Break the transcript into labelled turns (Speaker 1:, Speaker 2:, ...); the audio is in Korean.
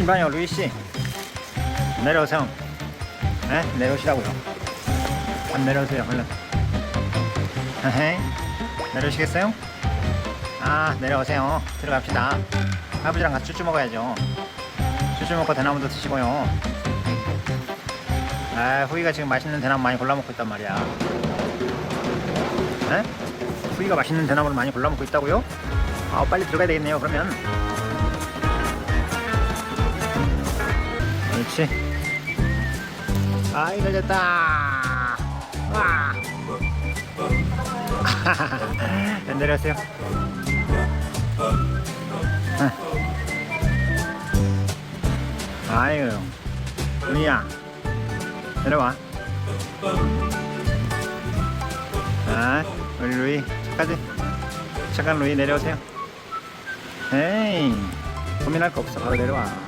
Speaker 1: 이봐요 루이 씨. 내려오세요. 네? 내려오시라고요. 안 내려오세요 얼른. 헤헤 내려오시겠어요? 아 내려오세요. 들어갑시다. 아버지랑 같이 쭈쭈 먹어야죠. 쭈쭈 먹고 대나무도 드시고요. 아 후이가 지금 맛있는 대나무 많이 골라 먹고 있단 말이야. 네? 후이가 맛있는 대나무를 많이 골라 먹고 있다고요? 아 빨리 들어가야 되겠네요 그러면 그렇지 아이 늦었다. 와 내려오세요. 아이고 루이야. 내려와. 아 우리 루이 착하지? 착한 루이 내려오세요. 에이 고민할 거 없어. 바로 내려와